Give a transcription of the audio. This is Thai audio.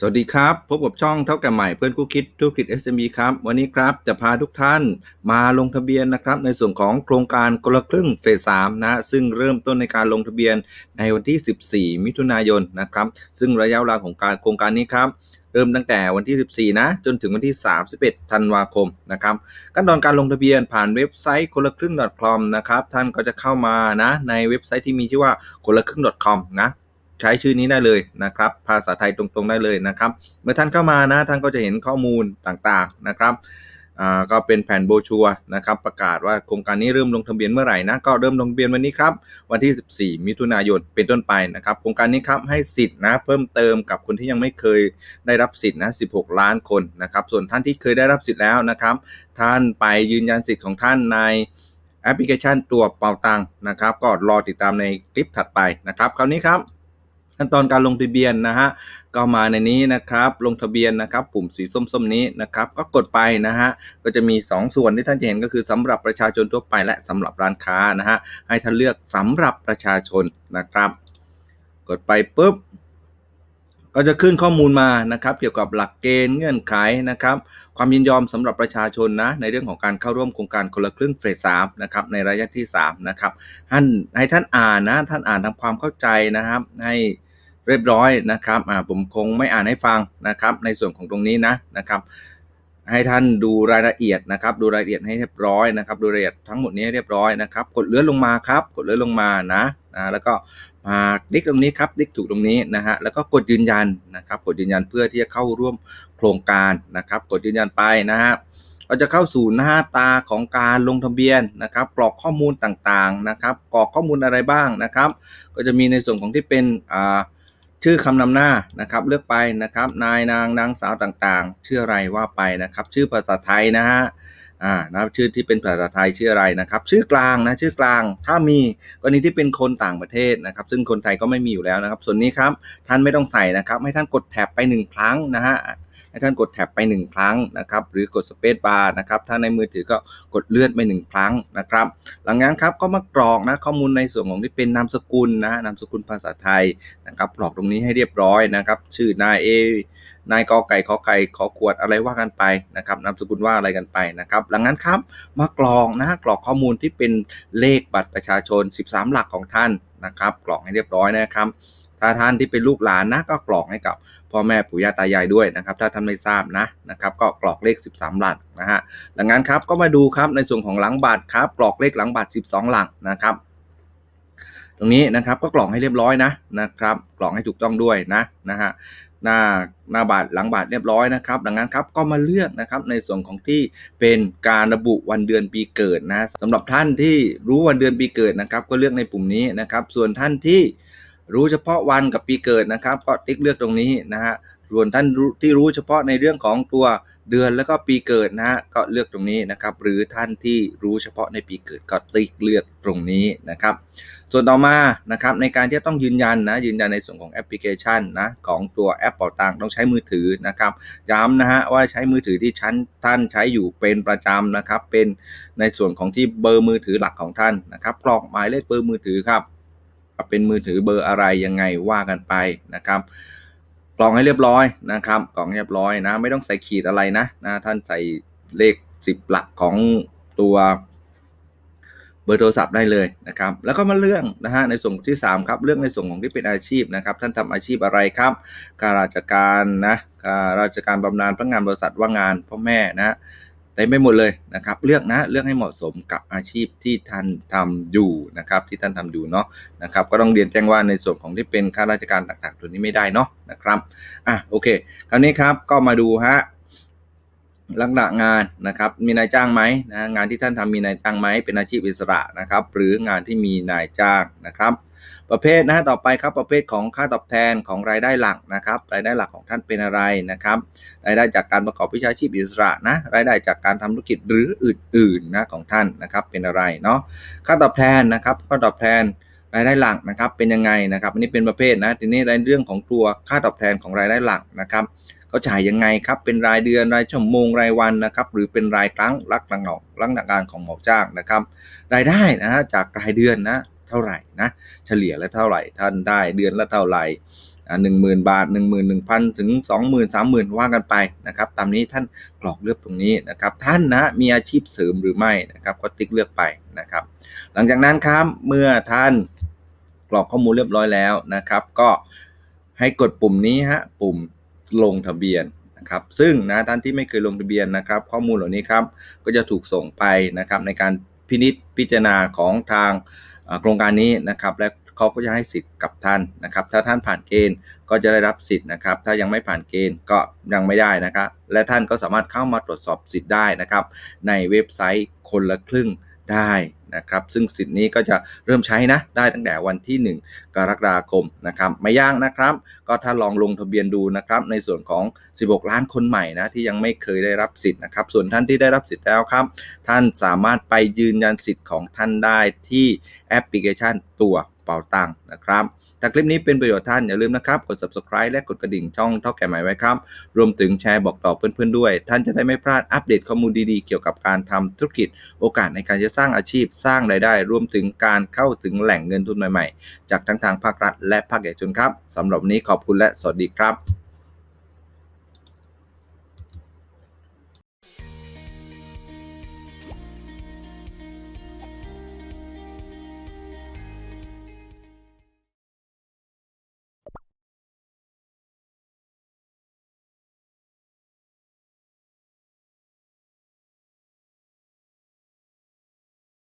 สวัสดีครับ พบกับช่องเท่าแก่ใหม่เพื่อนคู่คิดธุรกิจ SME ครับ วันนี้ครับจะพาทุกท่านมาลงทะเบียนนะครับในส่วนของโครงการคนละครึ่งเฟส3นะ ซึ่งเริ่มต้นในการลงทะเบียนในวันที่ 14 มิถุนายนนะครับ ซึ่งระยะเวลาของการโครงการนี้ครับ เริ่มตั้งแต่วันที่ 14 นะ จนถึงวันที่ 31 ธันวาคมนะครับขั้นตอนการลงทะเบียนผ่านเว็บไซต์คนละครึ่ง .com นะครับท่านก็จะเข้ามานะในเว็บไซต์ที่มีชื่อว่าคนละครึ่ง .com นะ ใช้ชื่อนี้ได้เลยนะครับ ภาษาไทยตรงๆได้เลยนะครับ เมื่อท่านเข้ามานะท่านก็จะเห็นข้อมูลต่างๆนะครับก็เป็นแผ่นโบชัวนะครับ ประกาศว่าโครงการนี้เริ่มลงทะเบียนเมื่อไหร่นะก็เริ่มลงทะเบียนวันนี้ครับ วันที่ 14 มิถุนายนเป็นต้นไปนะครับ โครงการนี้ครับให้สิทธิ์นะเพิ่มเติมกับคนที่ยังไม่เคยได้รับสิทธิ์นะ 16 ล้านคนนะครับ ส่วนท่านที่เคยได้รับสิทธิ์แล้วนะครับ ท่านไปยืนยันสิทธิ์ของท่านในแอปพลิเคชันตัวเป่าตังนะครับ ก็รอติดตามในคลิปถัดไปนะครับ คราวนี้ครับ ขั้นตอนการลงทะเบียนนะฮะก็มาในนี้นะครับลงทะเบียนนะครับปุ่มสีส้มๆนี้นะครับก็กดไปนะฮะก็จะมี 2 ส่วนที่ท่านจะเห็นก็คือสำหรับประชาชนทั่วไปและสำหรับร้านค้านะฮะให้ท่านเลือกสำหรับประชาชนนะครับ กดไปปุ๊บก็จะขึ้นข้อมูลมานะครับ เกี่ยวกับหลักเกณฑ์เงื่อนไขนะครับ ความยินยอมสำหรับประชาชนนะในเรื่องของการเข้าร่วมโครงการคนละครึ่งเฟสสามนะครับในระยะที่3นะครับให้ท่านอ่านนะท่านอ่านทำความเข้าใจนะครับให้ เรียบร้อยนะครับอ่าผมคงไม่อ่านให้ฟังนะครับ ในส่วนของตรงนี้นะนะครับ ให้ท่านดูรายละเอียดนะครับ ดูรายละเอียดให้เรียบร้อยนะครับ ดูรายละเอียดทั้งหมดนี้เรียบร้อยนะครับ กดเลื่อนลงมาครับ กดเลื่อนลงมานะนะแล้วก็มาคลิกตรงนี้ครับคลิกถูกตรงนี้นะฮะแล้วก็กดยืนยันนะครับ กดยืนยันเพื่อที่จะเข้าร่วมโครงการนะครับ กดยืนยันไปนะฮะเราจะเข้าสู่หน้าตาของการลงทะเบียนนะครับ กรอกข้อมูลต่างๆนะครับ กรอกข้อมูลอะไรบ้างนะครับ ก็จะมีในส่วนของที่เป็นอ่า ชื่อคำนำหน้านะครับเลือกไปนะครับนายนางนางสาวต่างๆ ชื่ออะไรว่าไปนะครับ ชื่อภาษาไทยนะฮะอ่านะครับชื่อที่เป็นภาษาไทยชื่ออะไรนะครับ ชื่อกลางนะชื่อกลางถ้ามีกรณีที่เป็นคนต่างประเทศนะครับ ซึ่งคนไทยก็ไม่มีอยู่แล้วนะครับ ส่วนนี้ครับท่านไม่ต้องใส่นะครับ ให้ท่านกดแท็บไปหนึ่งครั้งนะฮะ ให้ท่านกดแท็บไปหนึ่งครั้งนะครับ หรือกดสเปซบาร์นะครับ ถ้าในมือถือก็กดเลื่อนไปหนึ่งครั้งนะครับ หลังนั้นครับก็มากรอกนะข้อมูลในส่วนของที่เป็นนามสกุลนะนามสกุลภาษาไทยนะครับกรอกตรงนี้ให้เรียบร้อยนะครับ ชื่อนายเอนายกอไก่ขอไก่ขอขวดอะไรว่ากันไปนะครับนามสกุลว่าอะไรกันไปนะครับ หลังนั้นครับมากรอกนะกรอกข้อมูลที่เป็นเลขบัตรประชาชน 13 หลักของท่านนะครับ กรอกให้เรียบร้อยนะครับ ถ้าท่านที่เป็นลูกหลานนะก็กรอกให้กับพ่อแม่ปู่ย่าตายายด้วยนะครับ ถ้าท่านไม่ทราบนะนะครับ ก็กรอกเลข 13 หลักนะฮะหลังนั้นครับก็มาดูครับในส่วนของหลังบัตรครับ กรอกเลขหลังบัตร 12 หลักนะครับ ตรงนี้นะครับก็กรอกให้เรียบร้อยนะนะครับ กรอกให้ถูกต้องด้วยนะนะฮะหน้าหน้าบัตรหลังบัตรเรียบร้อยนะครับดังนั้นครับก็มาเลือกนะครับในส่วนของที่เป็นการระบุวันเดือนปีเกิดนะสำหรับท่านที่รู้วันเดือนปีเกิดนะครับ ก็เลือกในปุ่มนี้นะครับ ส่วนท่านที่ รู้เฉพาะวันกับปีเกิดนะครับ ก็ติ๊กเลือกตรงนี้นะฮะส่วนท่านที่รู้เฉพาะในเรื่องของตัวเดือนแล้วก็ปีเกิดนะฮะก็เลือกตรงนี้นะครับ หรือท่านที่รู้เฉพาะในปีเกิดก็ติ๊กเลือกตรงนี้นะครับ ส่วนต่อมานะครับในการที่ต้องยืนยันนะยืนยันในส่วนของแอปพลิเคชันนะของตัวแอปเป่าตังต้องใช้มือถือนะครับย้ำนะฮะว่าใช้มือถือที่ชั้นท่านใช้อยู่เป็นประจำนะครับ เป็นในส่วนของที่เบอร์มือถือหลักของท่านนะครับกรอกหมายเลขเบอร์มือถือครับ เป็นมือถือเบอร์อะไรยังไงว่ากันไปนะครับกรองให้เรียบร้อยนะครับกรองเรียบร้อยนะ ไม่ต้องใส่ขีดอะไรนะนะท่านใส่เลข 10 หลักของตัวเบอร์โทรศัพท์ได้เลยนะครับ แล้วก็มาเรื่องนะฮะในส่วนที่3ครับเรื่องในส่วนของที่เป็นอาชีพนะครับ ท่านทำอาชีพอะไรครับข้าราชการนะข้าราชการบำนาญพนักงานบริษัทว่างงานพ่อแม่นะ ได้ไม่หมดเลยนะครับ เลือกนะเลือกให้เหมาะสมกับอาชีพที่ท่านทำอยู่นะครับ ที่ท่านทำอยู่เนาะนะครับ ก็ต้องเรียนแจ้งว่าในส่วนของที่เป็นข้าราชการต่างๆ ตัวนี้ไม่ได้เนาะนะครับอะโอเค คราวนี้ครับก็มาดูฮะลักษณะงานนะครับมีนายจ้างไหมนะงานที่ท่านทำมีนายจ้างไหมเป็นอาชีพอิสระนะครับ หรืองานที่มีนายจ้างนะครับ ประเภทนะต่อไปครับประเภทของค่าตอบแทนของรายได้หลักนะครับรายได้หลักของท่านเป็นอะไรนะครับรายได้จากการประกอบวิชาชีพอิสระนะรายได้จากการทำธุรกิจหรืออื่นๆนะของท่านนะครับเป็นอะไรเนาะค่าตอบแทนนะครับค่าตอบแทนรายได้หลักนะครับเป็นยังไงนะครับอันนี้เป็นประเภทนะทีนี้ในเรื่องของตัวค่าตอบแทนของรายได้หลักนะครับเขาจ่ายยังไงครับเป็นรายเดือนรายชั่วโมงรายวันนะครับหรือเป็นรายครั้งลักหลังหนอกลักหนักงานของหมอจ้างนะครับ รายได้นะฮะจากรายเดือนนะ เท่าไหร่นะเฉลี่ยแล้วเท่าไหร่ท่านได้เดือนละเท่าไหร่หนึ่งหมื่นบาทหนึ่งหมื่นหนึ่งพันถึงสองหมื่นสามหมื่นว่ากันไปนะครับตามนี้ท่านกรอกเลือกตรงนี้นะครับท่านนะมีอาชีพเสริมหรือไม่นะครับก็ติ๊กเลือกไปนะครับ หลังจากนั้นครับเมื่อท่านกรอกข้อมูลเรียบร้อยแล้วนะครับ ก็ให้กดปุ่มนี้ฮะปุ่มลงทะเบียนนะครับซึ่งนะท่านที่ไม่เคยลงทะเบียนนะครับ ข้อมูลเหล่านี้ครับก็จะถูกส่งไปนะครับในการพินิจพิจารณาของทาง โครงการนี้นะครับและเขาก็จะให้สิทธิ์กับท่านนะครับ ถ้าท่านผ่านเกณฑ์ก็จะได้รับสิทธิ์นะครับ ถ้ายังไม่ผ่านเกณฑ์ก็ยังไม่ได้นะครับ และท่านก็สามารถเข้ามาตรวจสอบสิทธิ์ได้นะครับ ในเว็บไซต์คนละครึ่งได้ นะครับซึ่งสิทธิ์นี้ก็จะเริ่มใช้นะได้ตั้งแต่วันที่ 1 กรกฎาคมนะครับไม่ยากนะครับ ก็ถ้าลองลงทะเบียนดูนะครับในส่วนของ 16 ล้านคนใหม่นะที่ยังไม่เคยได้รับสิทธิ์นะครับส่วนท่านที่ได้รับสิทธิ์แล้วครับ ท่านสามารถไปยืนยันสิทธิ์ของท่านได้ที่แอปพลิเคชันตัว เป่าตังค์นะครับถ้าคลิปนี้เป็นประโยชน์ท่านอย่าลืมนะครับ กด subscribe และกดกระดิ่งช่องเท่าแก่ใหม่ไว้ครับ รวมถึงแชร์บอกต่อเพื่อนๆด้วย ท่านจะได้ไม่พลาดอัปเดตข้อมูลดีๆ เกี่ยวกับการทำธุรกิจ โอกาสในการจะสร้างอาชีพสร้างรายได้ รวมถึงการเข้าถึงแหล่งเงินทุนใหม่ๆ จากทั้งทางภาครัฐและภาคเอกชนครับสำหรับวันนี้ขอบคุณและสวัสดีครับ